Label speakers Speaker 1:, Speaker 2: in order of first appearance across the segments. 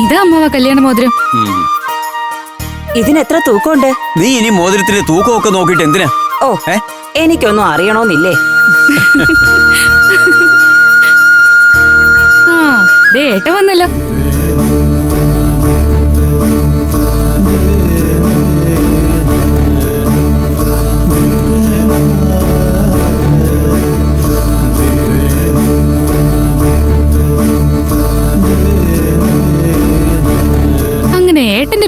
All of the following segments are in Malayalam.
Speaker 1: ഇതാ അമ്മാവ കല്യാണ മോതിരം.
Speaker 2: ഇതിനെത്ര
Speaker 3: ഇതിന് തൂക്കമുണ്ട്?
Speaker 2: നീ ഇനി മോതിരത്തിന്റെ തൂക്കമൊക്കെ നോക്കിട്ട് എന്തിനാ?
Speaker 3: ഓ എനിക്കൊന്നും അറിയണോന്നില്ലേ?
Speaker 1: ആ ദേ ഏട്ട വന്നല്ലോ.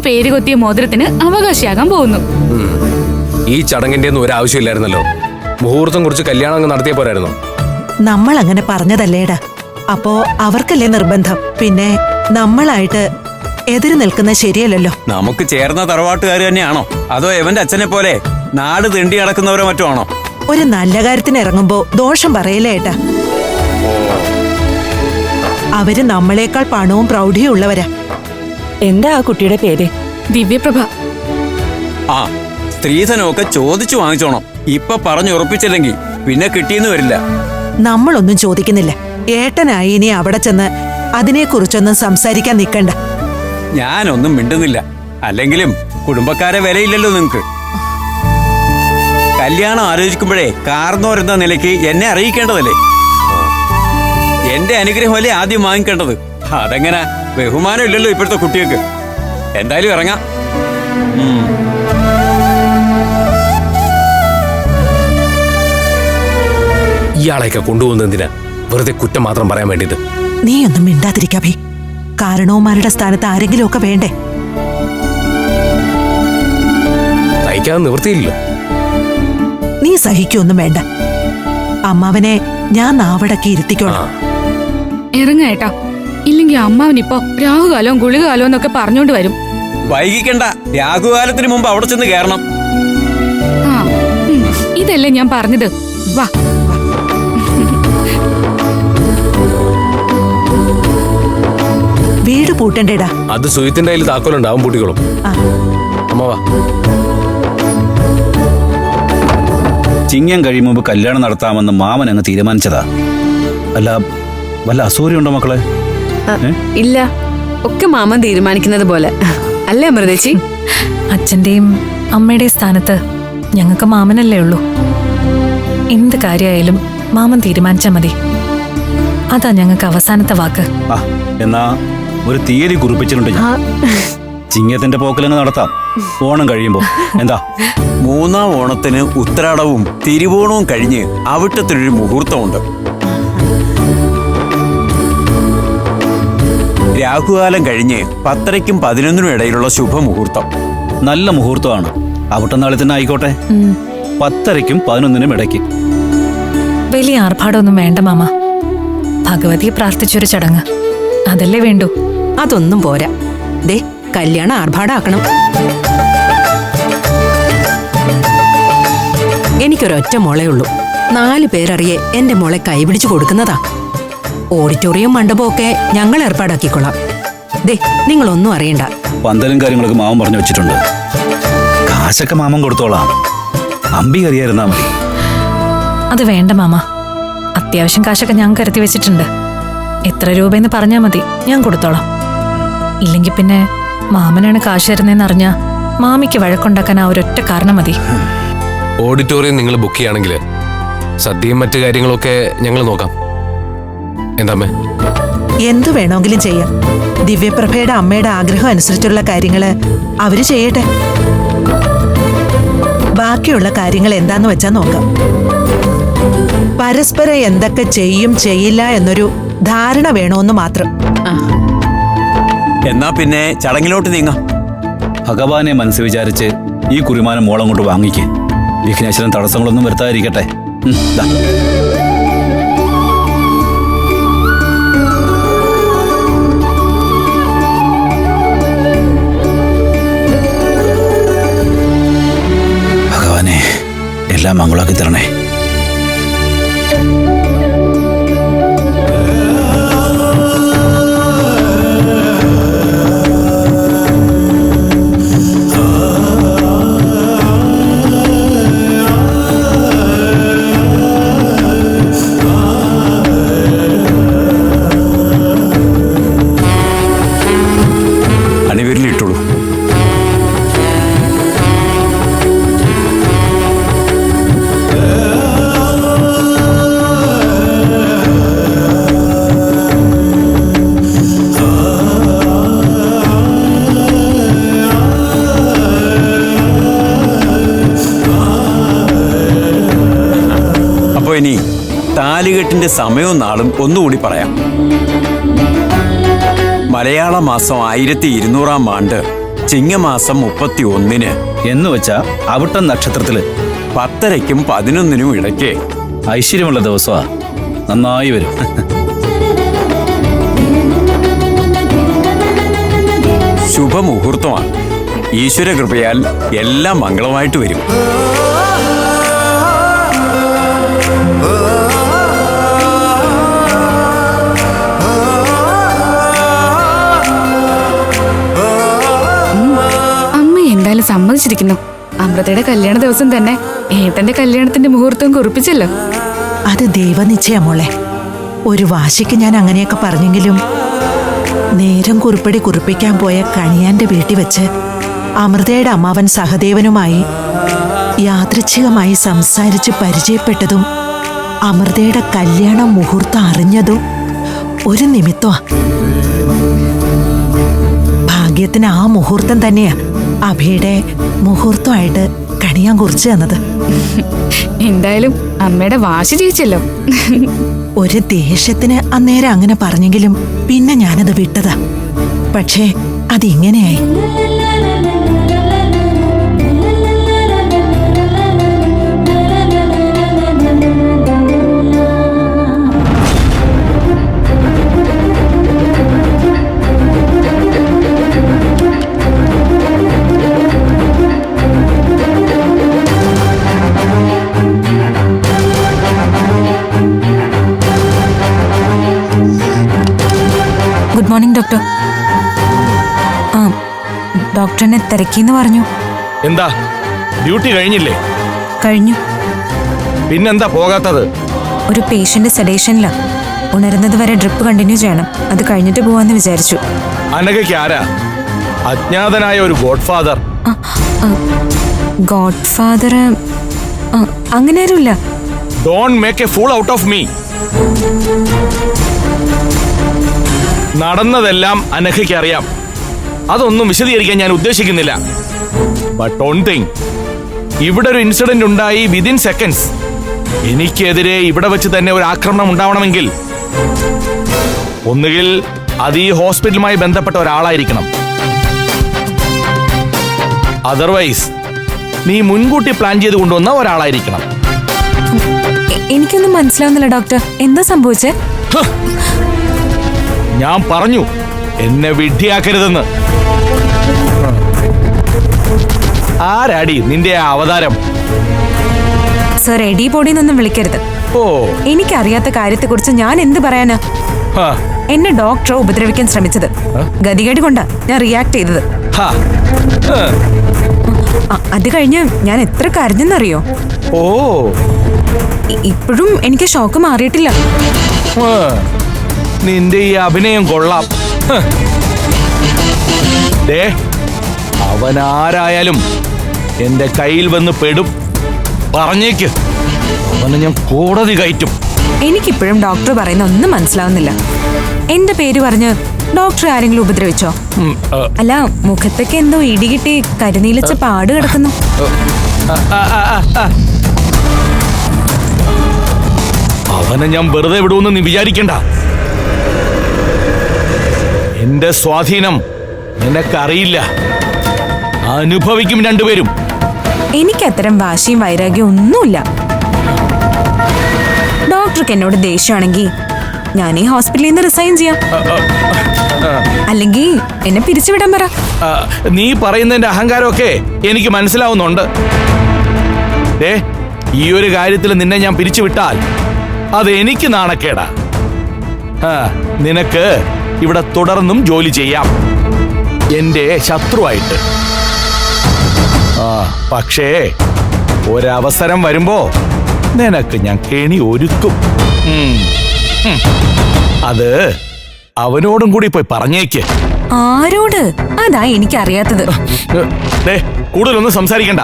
Speaker 1: പേര് കൊത്തിയ മോതിരത്തിന് അവകാശിയാകാൻ പോകുന്നു.
Speaker 4: ഈ ചടങ്ങിന്റെ ഒന്നും ഒരാവശ്യമില്ലായിരുന്നല്ലോ. മുഹൂർത്തം കുറിച്ച് കല്യാണം അങ്ങ് നടത്തിയ പോരായിരുന്നു.
Speaker 5: നമ്മൾ അങ്ങനെ പറഞ്ഞതല്ലേടാ. അപ്പോ അവർക്കല്ലേ നിർബന്ധം? പിന്നെ നമ്മളായിട്ട് എതിര് നിൽക്കുന്ന ശരിയല്ലല്ലോ.
Speaker 2: നമുക്ക് ചേർന്ന തറവാട്ടുകാർ തന്നെയാണോ? അതോ എവന്റെ അച്ഛനെ പോലെ നാട് തെണ്ടി നടക്കുന്നവരോ മറ്റോ ആണോ?
Speaker 5: ഒരു നല്ല കാര്യത്തിന് ഇറങ്ങുമ്പോ ദോഷം പറയില്ല ഏട്ടാ? അവർ നമ്മളെക്കാൾ പണവും പ്രൗഢിയും ഉള്ളവരാ.
Speaker 3: എന്താ ആ കുട്ടിയുടെ പേര്?
Speaker 1: ദിവ്യപ്രഭ.
Speaker 2: ആ സ്ത്രീധനമൊക്കെ ചോദിച്ചു വാങ്ങിച്ചോണം. ഇപ്പൊ പറഞ്ഞുറപ്പിച്ചില്ലെങ്കിൽ പിന്നെ കിട്ടിയെന്ന് വരില്ല.
Speaker 5: നമ്മളൊന്നും ചോദിക്കുന്നില്ല. ഏട്ടനായി ഇനി അവിടെ ചെന്ന് അതിനെക്കുറിച്ചൊന്നും സംസാരിക്കാൻ നിൽക്കണ്ട
Speaker 2: ഞാനൊന്നും മിണ്ടുന്നില്ല. അല്ലെങ്കിലും കുടുംബക്കാരെ വിലയില്ലല്ലോ നിങ്ങക്ക്. കല്യാണം ആലോചിക്കുമ്പോഴേ കാർന്നോരെന്ന നിലയ്ക്ക് എന്നെ അറിയിക്കേണ്ടതല്ലേ? എന്റെ അനുഗ്രഹമല്ലേ ആദ്യം വാങ്ങിക്കേണ്ടത്? അതെങ്ങനെ? ബഹുമാനം ഇല്ലല്ലോ ഇപ്പോഴത്തെ കുട്ടികൾക്ക്. എന്തായാലും ഇറങ്ങാം.
Speaker 4: ഇയാളെയൊക്കെ കൊണ്ടുപോകുന്നതിന് വെറുതെ കുറ്റം മാത്രം പറയാൻ വേണ്ടിട്ട്
Speaker 5: നീ ഒന്നും മിണ്ടാതിരിക്കാം കാരണവന്മാരുടെ സ്ഥാനത്ത് ആരെങ്കിലും ഒക്കെ വേണ്ടേ?
Speaker 4: സഹിക്കാതെ നിവൃത്തിയില്ല
Speaker 5: നീ സഹിക്കൊന്നും വേണ്ട. അമ്മാവനെ ഞാൻ നാവടക്കി ഇരുത്തിക്കോളാം.
Speaker 1: ഇറങ്ങ ഇല്ലെങ്കിൽ അമ്മാവനിപ്പോ രാഹുകാലവും ഗുളികാലവും എന്നൊക്കെ പറഞ്ഞോണ്ട് വരും.
Speaker 2: വൈകിക്കണ്ട. രാഹുകാലത്തിന് മുമ്പ് അവിടെ ചെന്ന് കേറണം.
Speaker 1: ആ ഉം, ഇതല്ലേ ഞാൻ പറഞ്ഞത്. വാ.
Speaker 5: വീട് പൂട്ടണ്ടേടാ.
Speaker 4: അത് സുഹിത്തിന്റെ കയ്യിൽ താക്കോലുണ്ടാവും പൂട്ടിക്കോളും.
Speaker 5: ആ.
Speaker 4: അമ്മ വാ.
Speaker 6: ചിങ്ങം കഴിയും മുമ്പ് കല്യാണം നടത്താമെന്ന് മാമൻ അങ്ങ് തീരുമാനിച്ചതാ. അല്ല വല്ല അസൂരിയുണ്ടോ മക്കളെ?
Speaker 7: ഇല്ല. ഒക്കെ മാമൻ തീരുമാനിക്കുന്നത് പോലെ. അല്ലേ അമൃതേച്ചി?
Speaker 8: അച്ഛന്റെയും അമ്മയുടെയും സ്ഥാനത്ത് ഞങ്ങൾക്ക് മാമനല്ലേ ഉള്ളൂ. എന്ത് കാര്യമായാലും മാമൻ തീരുമാനിച്ചാൽ മതി. അതാ ഞങ്ങൾക്ക് അവസാനത്തെ വാക്ക്.
Speaker 6: ആ എന്നാ ഒരു തീയതി കുറിപ്പിച്ചിട്ടുണ്ട് ഞാൻ. ചിങ്ങത്തിന്റെ പോക്കലങ്ങ് നടത്താം. ഓണം കഴിയുമ്പോ. എന്താ?
Speaker 2: മൂന്നാം ഓണത്തിന് ഉത്തരാടവും തിരുവോണവും കഴിഞ്ഞ് അവിട്ടത്തിനൊരു മുഹൂർത്തമുണ്ട്. രാഹുകാലം കഴിഞ്ഞ് പത്തരയ്ക്കും പതിനൊന്നിനും ഇടയിലുള്ള ശുഭമുഹൂർത്തം.
Speaker 6: നല്ല മുഹൂർത്തമാണ്. അവിട്ടം നാളെ തന്നെ ആയിക്കോട്ടെ. പത്തരയ്ക്കും പതിനൊന്നിനും ഇടയ്ക്ക്.
Speaker 8: വലിയ ആർഭാടമൊന്നും വേണ്ട മാമ. ഭഗവതിയെ പ്രാർത്ഥിച്ചൊരു ചടങ്ങ്. അതല്ലേ വേണ്ടു?
Speaker 3: അതൊന്നും പോരാ. ദേ കല്യാണം ആർഭാടാക്കണം. എനിക്കൊരൊറ്റ മോളേ ഉള്ളൂ. നാല് പേരറിയെ എന്റെ മോളെ കൈപിടിച്ചു കൊടുക്കുന്നതാ. ഓഡിറ്റോറിയം മണ്ഡപമൊക്കെ ഞങ്ങൾ ഏർപ്പാടാക്കിക്കൊള്ളാം. ദേ നിങ്ങളൊന്നും അറിയണ്ട.
Speaker 6: പന്തലും കാര്യങ്ങളൊക്കെ മാമൻ പറഞ്ഞു വെച്ചിട്ടുണ്ട്. കാശൊക്കെ മാമൻ കൊടുത്തോളാം. അമ്പി അറിയായിരുന്നാ മതി.
Speaker 8: അത് വേണ്ട മാമ. അത്യാവശ്യം കാശൊക്കെ ഞാൻ കരുതി വെച്ചിട്ടുണ്ട്. എത്ര രൂപയെന്ന് പറഞ്ഞാൽ മതി ഞാൻ കൊടുത്തോളാം. ഇല്ലെങ്കിൽ പിന്നെ മാമനാണ് കാശ് തരുന്നതെന്ന് അറിഞ്ഞാ മാമിക്ക് വഴക്കുണ്ടാക്കാൻ ആ ഒരൊറ്റ കാരണം മതി.
Speaker 4: ഓഡിറ്റോറിയം നിങ്ങൾ ബുക്ക് ചെയ്യുകയാണെങ്കിൽ സദ്യയും മറ്റു കാര്യങ്ങളൊക്കെ ഞങ്ങൾ നോക്കാം. എന്താമ്മേ?
Speaker 5: എന്തു വേണമെങ്കിലും ചെയ്യാം. ദിവ്യപ്രഭയുടെ അമ്മയുടെ ആഗ്രഹം അനുസരിച്ചുള്ള കാര്യങ്ങൾ അവർ ചെയ്യട്ടെ. ബാക്കിയുള്ള കാര്യങ്ങൾ എന്താന്ന് വെച്ചാ നോക്കാം. പരസ്പരം എന്തൊക്കെ ചെയ്യും ചെയ്യില്ല എന്നൊരു ധാരണ വേണമെന്ന് മാത്രം.
Speaker 2: എന്നാ പിന്നെ ചടങ്ങിലോട്ട് നീങ്ങാം.
Speaker 6: ഭഗവാനെ മനസ്സ് വിചാരിച്ച് ഈ കുറിമാനം മോളം കൊണ്ട് വാങ്ങിക്കേ. വിഘ്നേശ്വരൻ തടസ്സങ്ങളൊന്നും വരുത്താതിരിക്കട്ടെ. எல்லாம் அவங்களா தரணே
Speaker 2: താലികെട്ടിന്റെ സമയവും നാളും ഒന്നുകൂടി പറയാം. മലയാള മാസം ആയിരത്തി ഇരുന്നൂറാം ആണ്ട് ചിങ്ങമാസം മുപ്പത്തി ഒന്നിന്
Speaker 6: എന്ന് വെച്ചാ അവിട്ടം നക്ഷത്രത്തിൽ.
Speaker 2: പത്തരയ്ക്കും പതിനൊന്നിനും ഇടയ്ക്ക്.
Speaker 6: ഐശ്വര്യമുള്ള ദിവസമാ. നന്നായി വരും.
Speaker 2: ശുഭമുഹൂർത്തമാണ്. ഈശ്വര കൃപയാൽ എല്ലാം മംഗളമായിട്ട് വരും.
Speaker 1: എന്തായാലും അമൃതയുടെ കല്യാണ ദിവസം തന്നെ ഏട്ടന്റെ കല്യാണത്തിന്റെ മുഹൂർത്തം കുറിപ്പിച്ചല്ലോ.
Speaker 5: അത് ദൈവനിശ്ചയ മോളെ. ഒരു വാശിക്ക് ഞാൻ അങ്ങനെയൊക്കെ പറഞ്ഞെങ്കിലും നേരം കുറിപ്പടി കുറിപ്പിക്കാൻ പോയ കണിയാന്റെ വീട്ടിൽ വെച്ച് അമൃതയുടെ അമ്മാവൻ സഹദേവനുമായി യാദൃച്ഛികമായി സംസാരിച്ച് പരിചയപ്പെട്ടതും അമൃതയുടെ കല്യാണ മുഹൂർത്തം അറിഞ്ഞതും ഒരു നിമിത്തമാ. ഭാഗ്യത്തിന് ആ മുഹൂർത്തം തന്നെയാ. അഭിയുടെ മുഹൂർത്തമായിട്ട് കണിയാൻ കുറിച്ച് തന്നത്.
Speaker 1: എന്തായാലും അമ്മയുടെ വാശി ജയിച്ചല്ലോ.
Speaker 5: ഒരു ദേഷ്യത്തിന് അന്നേരം അങ്ങനെ പറഞ്ഞെങ്കിലും പിന്നെ ഞാനത് വിട്ടതാ. പക്ഷേ അതിങ്ങനെയായി.
Speaker 3: Good morning doctor. ആ ഡോക്ടറിനെ തിരക്കിന്ന് പറഞ്ഞു.
Speaker 9: എന്താ? ഡ്യൂട്ടി കഴിഞ്ഞില്ലേ?
Speaker 3: കഴിഞ്ഞു.
Speaker 9: പിന്നെന്താ പോകാത്തത്?
Speaker 3: ഒരു പേഷ്യന്റ് സെഡേഷനിലാ ഉണരുന്നത് വരെ ഡ്രിപ്പ് കണ്ടിന്യൂ ചെയ്യണം. അത് കഴിഞ്ഞിട്ട് പോവാന്ന് വിചാരിച്ചു.
Speaker 9: അനഘയ്ക്ക് ആരാ? അജ്ഞാതനായ ഒരു ഗോഡ്ഫാദർ ഗോഡ്ഫാദർ
Speaker 3: ഗോഡ് ഫാദർ അങ്ങനെ ആരുമില്ല.
Speaker 9: Don't make a fool out of me നടന്നതെല്ലാം അനഘയ്ക്ക് അറിയാം. അതൊന്നും വിശദീകരിക്കാൻ ഞാൻ ഉദ്ദേശിക്കുന്നില്ല. ബട്ട് ഓൺ തിങ് ഇവിടെ ഒരു ഇൻസിഡന്റ് ഉണ്ടായി വിതിൻ സെക്കൻഡ്സ് എനിക്കെതിരെ ഇവിടെ വെച്ച് തന്നെ ഒരു ആക്രമണം ഉണ്ടാവണമെങ്കിൽ ഒന്നുകിൽ അത് ഈ ഹോസ്പിറ്റലുമായി ബന്ധപ്പെട്ട ഒരാളായിരിക്കണം. അതർവൈസ് നീ മുൻകൂട്ടി പ്ലാൻ ചെയ്ത് കൊണ്ടുവന്ന ഒരാളായിരിക്കണം.
Speaker 3: എനിക്കൊന്നും മനസ്സിലാവുന്നില്ല ഡോക്ടർ എന്താ സംഭവിച്ചേ?
Speaker 9: ഞാൻ പറഞ്ഞു എന്നെ വിഡ്ഢിയാക്കരുതെന്ന്. ആരാടി നിന്റെ ആ അവതാരം?
Speaker 3: സർ എഡി ബോഡിന്നൊന്നും വിളിക്കരുത്.
Speaker 9: ഓ.
Speaker 3: എനിക്കറിയാത്ത കാര്യത്തെക്കുറിച്ച് ഞാൻ എന്ത് പറയാനാ?
Speaker 9: ഹ,
Speaker 3: എന്നെ ഡോക്ടറെ ഉപദ്രവിക്കാൻ ശ്രമിച്ചത്. ഗതികേട് കൊണ്ടാ ഞാൻ റിയാക്ട് ചെയ്തത്.
Speaker 9: ഹ, ഹ.
Speaker 3: അ- അത് കഴിഞ്ഞ് ഞാൻ എത്ര കരഞ്ഞെന്നറിയോ?
Speaker 9: ഓ.
Speaker 3: ഇ- ഇപ്പോഴും എനിക്ക് ഷോക്ക് മാറിയിട്ടില്ല.
Speaker 9: നിന്റെ ഈ അഭിനയം കൊള്ളാം. ദേ അവനാരായാലും എന്റെ കയ്യിൽ വന്ന് പെടും. പറഞ്ഞേക്ക്. അവനെ ഞാൻ കോടതി കയറ്റും.
Speaker 3: എനിക്കിപ്പോഴും ഡോക്ടർ പറയുന്ന ഒന്നും മനസ്സിലാവുന്നില്ല. എന്റെ പേര് പറഞ്ഞ് ഡോക്ടർ ആരെങ്കിലും ഉപദ്രവിച്ചോ? അല്ല മുഖത്തൊക്കെ എന്തോ ഇടികിട്ടി കരുനീലിച്ച പാട് കിടക്കുന്നു.
Speaker 9: അവനെ ഞാൻ വെറുതെ വിടുമെന്ന് നീ വിചാരിക്കണ്ട. എന്റെ സ്വാധീനം നിനക്കറിയില്ല. അനുഭവിക്കും രണ്ടുപേരും.
Speaker 3: എനിക്ക് അത്തരം വാശിയും വൈരാഗ്യം ഒന്നുമില്ല. ഡോക്ടർക്ക് എന്നോട് ദേഷ്യമാണെങ്കിൽ ഞാൻ ഈ ഹോസ്പിറ്റലിൽ നിന്ന് റിസൈൻ ചെയ്യാം. അല്ലെങ്കിൽ എന്നെ പിരിച്ചുവിടാൻ പറ.
Speaker 9: നീ പറയുന്നതിന്റെ അഹങ്കാരമൊക്കെ എനിക്ക് മനസ്സിലാവുന്നുണ്ട്. ഏ ഈ ഒരു കാര്യത്തിൽ നിന്നെ ഞാൻ പിരിച്ചുവിട്ടാൽ അത് എനിക്ക് നാണക്കേടാ. നിനക്ക് ഇവിടെ തുടർന്നും ജോലി ചെയ്യാം. എന്റെ ശത്രുവായിട്ട്. ആ പക്ഷേ ഒരവസരം വരുമ്പോ നിനക്ക് ഞാൻ കെണി ഒരുക്കും. അത് അവനോടും കൂടി പോയി പറഞ്ഞേക്ക്.
Speaker 3: ആരോട്? അതാ എനിക്കറിയാത്തത്.
Speaker 9: കൂടുതലൊന്നും സംസാരിക്കണ്ട.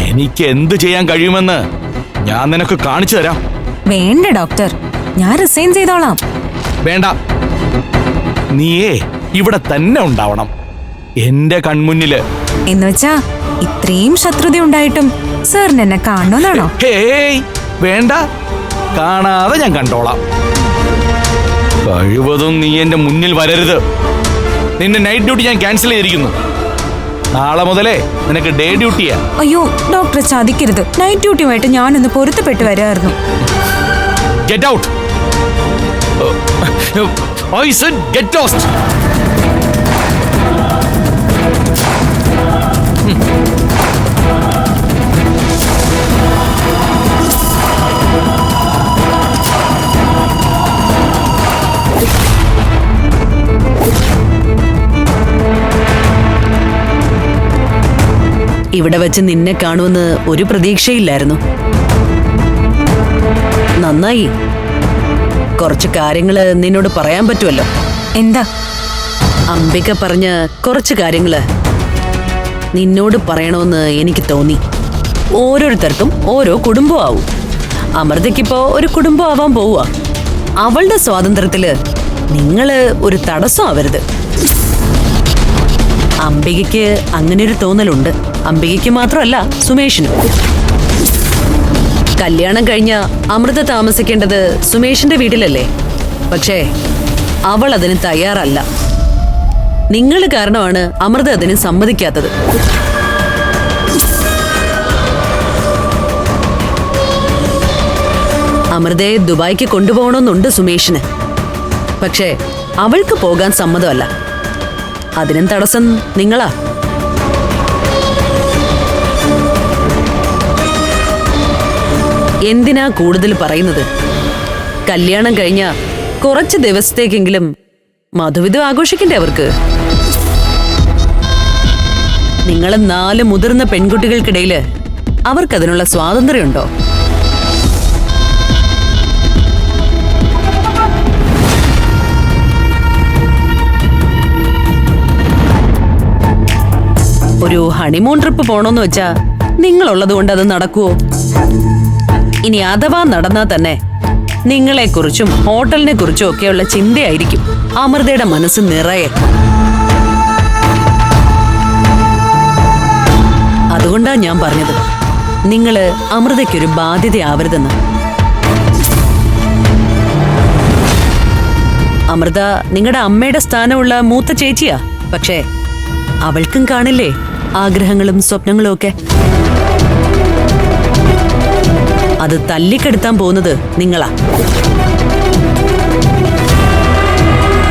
Speaker 9: എനിക്ക് എന്ത് ചെയ്യാൻ കഴിയുമെന്ന് ഞാൻ നിനക്ക് കാണിച്ചു തരാം.
Speaker 3: വേണ്ട ഡോക്ടർ. ഞാൻ റിസൈൻ ചെയ്തോളാം.
Speaker 9: വേണ്ട. നീയേ ഇവിടെ തന്നെ ഉണ്ടാവണം. എന്റെ കൺമുന്നിൽ.
Speaker 3: എന്ന് വെച്ചാ ഇത്രയും ശത്രുത ഉണ്ടായിട്ടും സാറിന് എന്നെ കാണണമെന്നാണോ
Speaker 9: ഹേയ് വേണ്ട. കാണാതെ ഞാൻ കണ്ടോളാം. കഴിവതും നീ എന്റെ മുന്നിൽ വരരുത്. നിന്റെ നൈറ്റ് ഡ്യൂട്ടി ഞാൻ ക്യാൻസൽ ചെയ്തിരിക്കുന്നു. നാളെ മുതലേ നിനക്ക് ഡേ ഡ്യൂട്ടിയാ
Speaker 10: അയ്യോ ഡോക്ടറെ ചതിക്കരുത്. നൈറ്റ് ഡ്യൂട്ടിയുമായിട്ട് ഞാനൊന്ന് പൊരുത്തപ്പെട്ട് വരായിരുന്നു.
Speaker 9: Get out I get lost
Speaker 11: ഇവിടെ വെച്ച് നിന്നെ കാണുമെന്ന് ഒരു പ്രതീക്ഷയില്ലായിരുന്നു. നന്നായി. കുറച്ച് കാര്യങ്ങൾ നിന്നോട് പറയാൻ പറ്റുമല്ലോ.
Speaker 10: എന്താ?
Speaker 11: അംബിക പറഞ്ഞ കുറച്ച് കാര്യങ്ങൾ നിന്നോട് പറയണമെന്ന് എനിക്ക് തോന്നി. ഓരോരുത്തർക്കും ഓരോ കുടുംബമാവും. അമൃതയ്ക്കിപ്പോ ഒരു കുടുംബം ആവാൻ പോവുക. അവളുടെ സ്വാതന്ത്ര്യത്തിൽ നിങ്ങൾ ഒരു തടസ്സം ആവരുത്. അംബികയ്ക്ക് അങ്ങനെ ഒരു തോന്നലുണ്ട്. അംബികയ്ക്ക് മാത്രമല്ല സുമേഷിനും. കല്യാണം കഴിഞ്ഞ അമൃത താമസിക്കേണ്ടത് സുമേഷിന്റെ വീട്ടിലല്ലേ? പക്ഷേ അവൾ അതിന് തയ്യാറല്ല. നിങ്ങൾ കാരണമാണ് അമൃത അതിന് സമ്മതിക്കാത്തത്. അമൃതയെ ദുബായിക്ക് കൊണ്ടുപോകണമെന്നുണ്ട് സുമേഷിന്. പക്ഷേ അവൾക്ക് പോകാൻ സമ്മതമല്ല. അതിനും തടസ്സം നിങ്ങളാ. എന്തിനാ കൂടുതൽ പറയുന്നത്? കല്യാണം കഴിഞ്ഞ കുറച്ച് ദിവസത്തേക്കെങ്കിലും മധുവിധം ആഘോഷിക്കണ്ടേ അവർക്ക്? നിങ്ങൾ നാല് മുതിർന്ന പെൺകുട്ടികൾക്കിടയിൽ അവർക്കതിനുള്ള സ്വാതന്ത്ര്യമുണ്ടോ? ഒരു ഹണിമൂൺ ട്രിപ്പ് പോണോന്ന് വെച്ചാ നിങ്ങളുള്ളത് കൊണ്ട് അത് നടക്കുവോ? ഇനി അഥവാ നടന്നാ തന്നെ നിങ്ങളെക്കുറിച്ചും ഹോട്ടലിനെ കുറിച്ചും ഒക്കെയുള്ള ചിന്തയായിരിക്കും അമൃതയുടെ മനസ്സ് നിറയെ. അതുകൊണ്ടാ ഞാൻ പറഞ്ഞത് നിങ്ങൾ അമൃതയ്ക്കൊരു ബാധ്യതയാവരുതെന്ന്. അമൃത നിങ്ങളുടെ അമ്മയുടെ സ്ഥാനമുള്ള മൂത്ത ചേച്ചിയാ പക്ഷേ അവൾക്കും കാണില്ലേ ആഗ്രഹങ്ങളും സ്വപ്നങ്ങളും ഒക്കെ? അത് തല്ലിക്കെടുത്താൻ പോകുന്നത് നിങ്ങളാ.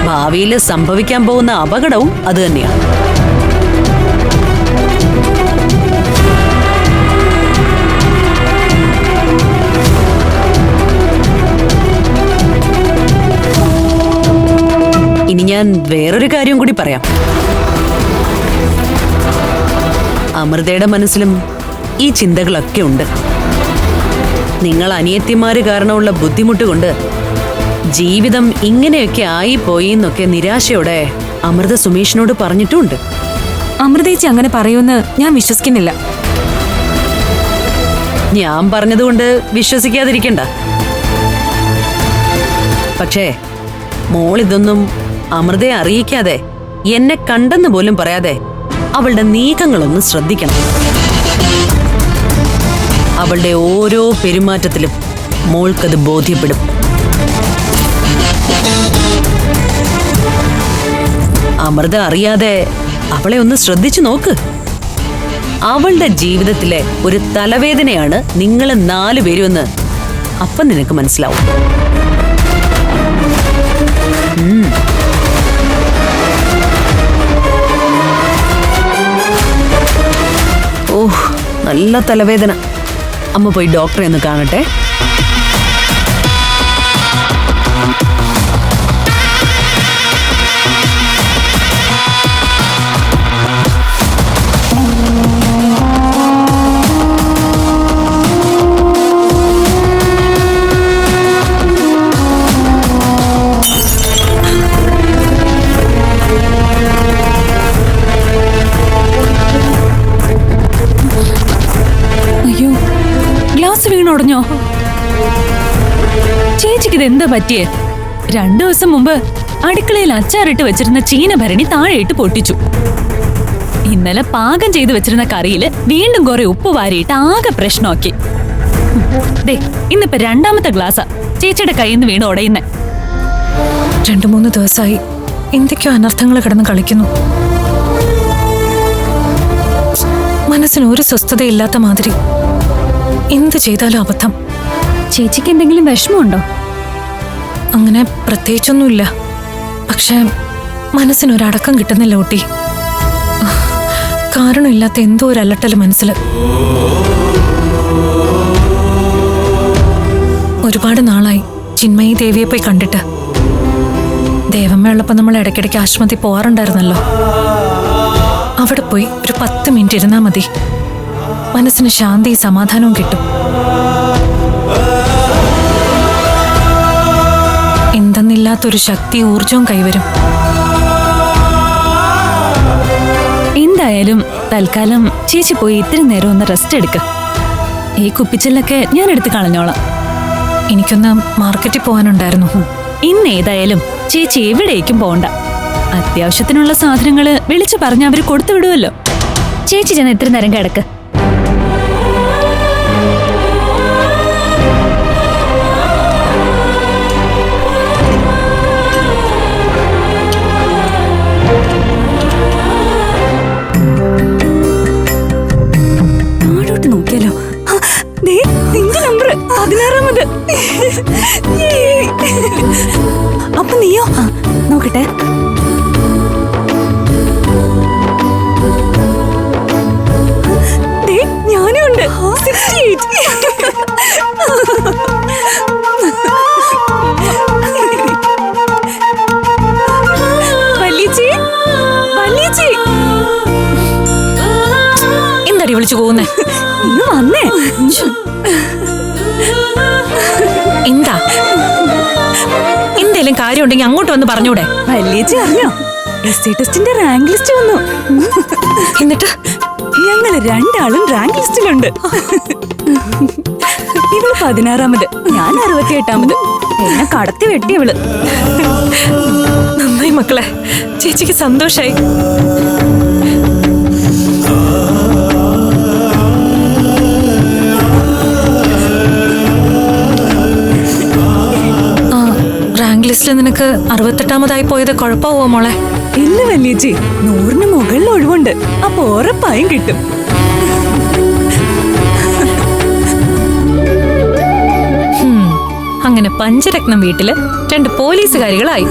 Speaker 11: ഭാവിയിൽ സംഭവിക്കാൻ പോകുന്ന അപകടവും അത് തന്നെയാണ് ഇനി ഞാൻ വേറൊരു കാര്യം കൂടി പറയാം. അമൃതയുടെ മനസ്സിലും ഈ ചിന്തകളൊക്കെ ഉണ്ട്. നിങ്ങൾ അനിയത്തിമാര് കാരണമുള്ള ബുദ്ധിമുട്ട് കൊണ്ട് ജീവിതം ഇങ്ങനെയൊക്കെ ആയിപ്പോയി എന്നൊക്കെ നിരാശയോടെ അമൃത സുമേഷിനോട് പറഞ്ഞിട്ടുമുണ്ട്
Speaker 10: അമൃതേച്ചി അങ്ങനെ പറയുമെന്ന് ഞാൻ വിശ്വസിക്കുന്നില്ല.
Speaker 11: ഞാൻ പറഞ്ഞതുകൊണ്ട് വിശ്വസിക്കാതിരിക്കണ്ട. പക്ഷേ മോൾ ഇതൊന്നും അമൃതയെ അറിയിക്കാതെ എന്നെ കണ്ടെന്ന് പോലും പറയാതെ അവളുടെ നീക്കങ്ങളൊന്ന് ശ്രദ്ധിക്കണം. അവളുടെ ഓരോ പെരുമാറ്റത്തിലും മോൾക്കത് ബോധ്യപ്പെടും. അമൃത അറിയാതെ അവളെ ഒന്ന് ശ്രദ്ധിച്ചു നോക്ക്. അവളുടെ ജീവിതത്തിലെ ഒരു തലവേദനയാണ് നിങ്ങൾ നാലു എന്ന് അപ്പം നിനക്ക് മനസ്സിലാവും. ഓഹ് നല്ല തലവേദന. അമ്മ പോയി ഡോക്ടറെ ഒന്ന് കാണട്ടെ.
Speaker 12: ഗ്ലാസ് ചേച്ചിക്ക് ഇത് എന്താ പറ്റിയെ? രണ്ടു ദിവസം മുമ്പ് അടുക്കളയിൽ അച്ചാറിട്ട് വെച്ചിരുന്ന ചീന ഭരണി താഴെയിട്ട് പൊട്ടിച്ചു. ഇന്നലെ പാകം ചെയ്തു വെച്ചിരുന്ന കറിയിൽ വീണ്ടും കുറെ ഉപ്പ് വാരിയിട്ട് ആകെ പ്രശ്നമാക്കി. ദേ ഇന്നിപ്പോ രണ്ടാമത്തെ ഗ്ലാസ്സാ ചേച്ചിയുടെ കയ്യിൽ നിന്ന് വീണ് ഉടയുന്നേ.
Speaker 8: രണ്ടു മൂന്ന് ദിവസമായി എന്തൊക്കെയോ അനർത്ഥങ്ങൾ കിടന്ന് കളിക്കുന്നു. മനസ്സിന് ഒരു സ്വസ്ഥതയില്ലാത്ത മാതിരി എന്ത് ചെയ്താലും അബദ്ധം?
Speaker 12: ചേച്ചിക്ക് എന്തെങ്കിലും വിഷമമുണ്ടോ?
Speaker 8: അങ്ങനെ പ്രത്യേകിച്ചൊന്നുമില്ല. പക്ഷെ മനസ്സിനൊരടക്കം കിട്ടുന്നില്ല ഊട്ടി കാരണമില്ലാത്ത എന്തോ ഒരു അലട്ടൽ മനസ്സിൽ ഒരുപാട് നാളായി ചിന്മയി ദേവിയെ പോയി കണ്ടിട്ട്. ദേവമ്മയുള്ളപ്പോൾ നമ്മൾ ഇടയ്ക്കിടയ്ക്ക് ആശുപത്രി പോകാറുണ്ടായിരുന്നല്ലോ അവിടെ പോയി ഒരു പത്ത് മിനിറ്റ് ഇരുന്നാൽ മതി. മനസ്സിന് ശാന്തി സമാധാനവും കിട്ടും. എന്തെന്നില്ലാത്തൊരു ശക്തി ഊർജവും കൈവരും.
Speaker 12: എന്തായാലും തൽക്കാലം ചേച്ചി പോയി ഇത്തിരി നേരം ഒന്ന് റെസ്റ്റ് എടുക്ക. ഈ കുപ്പിച്ചെല്ലൊക്കെ ഞാൻ എടുത്ത് കളഞ്ഞോളാം.
Speaker 8: എനിക്കൊന്ന് മാർക്കറ്റിൽ പോകാനുണ്ടായിരുന്നു.
Speaker 12: ഇന്ന് ഏതായാലും ചേച്ചി എവിടേക്കും പോകണ്ട അത്യാവശ്യത്തിനുള്ള സാധനങ്ങൾ വിളിച്ചു പറഞ്ഞ അവർ കൊടുത്തു വിടുമല്ലോ ചേച്ചി ചെന്ന് ഇത്തിരി നേരം കിടക്ക്.
Speaker 8: വിളിച്ചു പോകുന്നേ.
Speaker 12: വന്നേ.
Speaker 8: എന്താ? എന്തേലും കാര്യം ഉണ്ടെങ്കിൽ അങ്ങോട്ട് വന്ന് പറഞ്ഞൂടെ.
Speaker 12: വല്യേച്ചി അറിഞ്ഞോ? എസ് സി ടെസ്റ്റിന്റെ റാങ്ക് ലിസ്റ്റ് വന്നു.
Speaker 8: എന്നിട്ട്?
Speaker 12: ഞങ്ങൾ രണ്ടാളും റാങ്ക് ലിസ്റ്റിലുണ്ട്. ഇവൾ പതിനാറാമത് ഞാൻ അറുപത്തി എട്ടാമത് എന്നെ കടത്തി വെട്ടി ഇവൾ.
Speaker 8: നന്നായി മക്കളെ. ചേച്ചിക്ക് സന്തോഷായി. ലിസ്റ്റിൽ നിനക്ക് അറുപത്തെട്ടാമതായി പോയത് കുഴപ്പമാവോ മോളെ?
Speaker 12: ഇല്ല വല്യേച്ചി. നൂറിന് മുകളിൽ ഒഴിവുണ്ട്. അപ്പൊ ഉറപ്പായും കിട്ടും.
Speaker 8: അങ്ങനെ പഞ്ചരത്നം വീട്ടിൽ രണ്ട് പോലീസുകാരികളായി.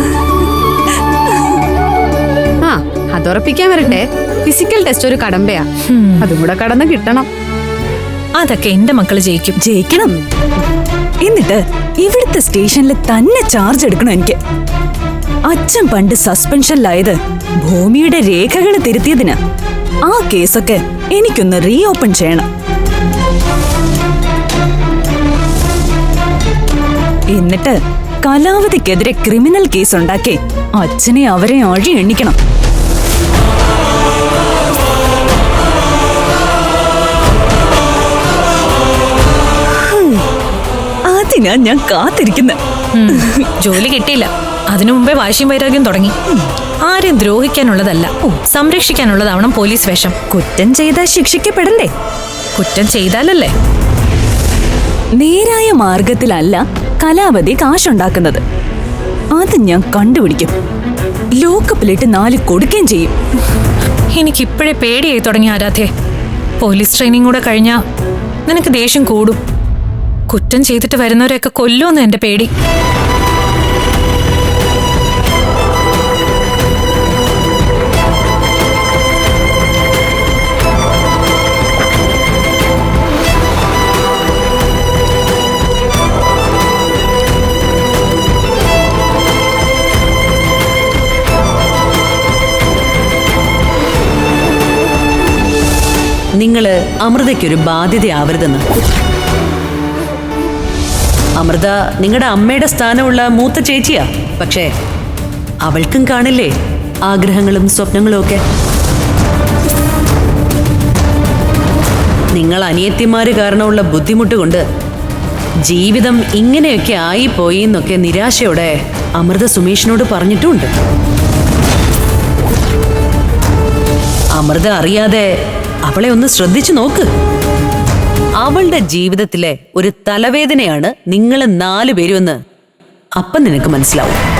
Speaker 13: ആ അതുറപ്പിക്കാൻ വരട്ടെ. ഫിസിക്കൽ ടെസ്റ്റ് ഒരു കടമ്പയാ. അതും കൂടെ കടന്ന് കിട്ടണം.
Speaker 8: അതൊക്കെ എന്റെ മക്കൾ ജയിക്കും.
Speaker 12: ജയിക്കണം. എന്നിട്ട് ഇവിടുത്തെ സ്റ്റേഷനിൽ തന്നെ ചാർജ് എടുക്കണം എനിക്ക്? അച്ഛൻ പണ്ട് സസ്പെൻഷനിലായത് ഭൂമിയുടെ രേഖകൾ തിരുത്തിയതിന് ആ കേസൊക്കെ എനിക്കൊന്ന് റീ ഓപ്പൺ ചെയ്യണം. എന്നിട്ട് കലാവതിക്കെതിരെ ക്രിമിനൽ കേസ് ഉണ്ടാക്കി അച്ഛനെ അവരെ അഴി എണ്ണിക്കണം അതിനാ ഞാൻ കാത്തിരിക്കുന്നത്
Speaker 8: ജോലി കിട്ടിയില്ല. അതിനു മുമ്പേ വാശിയും വൈരാഗ്യം തുടങ്ങി. ആരെയും ദ്രോഹിക്കാനുള്ളതല്ല. സംരക്ഷിക്കാനുള്ളതാവണം പോലീസ് വേഷം.
Speaker 12: കുറ്റം ചെയ്താൽ ശിക്ഷിക്കപ്പെടണ്ടേ
Speaker 8: കുറ്റം ചെയ്താലല്ലേ?
Speaker 12: നേരായ മാർഗത്തിലല്ല കലാവതി കാശുണ്ടാക്കുന്നത്. അത് ഞാൻ കണ്ടുപിടിക്കും. ലോക്കപ്പിലിട്ട് നാല് കൊടുക്കുകയും ചെയ്യും.
Speaker 8: എനിക്കിപ്പോഴേ പേടിയായി തുടങ്ങി ആരാധ്യേ. പോലീസ് ട്രെയിനിങ് കൂടെ കഴിഞ്ഞാ നിനക്ക് ദേഷ്യം കൂടും. കുറ്റം ചെയ്തിട്ട് വരുന്നവരെയൊക്കെ കൊല്ലുമെന്ന് എന്റെ പേടി.
Speaker 11: നിങ്ങൾ അമൃതയ്ക്കൊരു ബാധ്യതയാവരുതെന്ന്. അമൃത നിങ്ങളുടെ അമ്മയുടെ സ്ഥാനമുള്ള മൂത്ത ചേച്ചിയാ. പക്ഷേ അവൾക്കും കാണില്ലേ ആഗ്രഹങ്ങളും സ്വപ്നങ്ങളും ഒക്കെ? നിങ്ങൾ അനിയത്തിമാര് കാരണമുള്ള ബുദ്ധിമുട്ട് കൊണ്ട് ജീവിതം ഇങ്ങനെയൊക്കെ ആയിപ്പോയി എന്നൊക്കെ നിരാശയോടെ അമൃത സുമേഷിനോട് പറഞ്ഞിട്ടുമുണ്ട് അമൃത അറിയാതെ അവളെ ഒന്ന് ശ്രദ്ധിച്ചു നോക്ക്. അവളുടെ ജീവിതത്തിലെ ഒരു തലവേദനയാണ് നിങ്ങൾ നാലുപേരും എന്ന് അപ്പം നിനക്ക് മനസ്സിലാവും.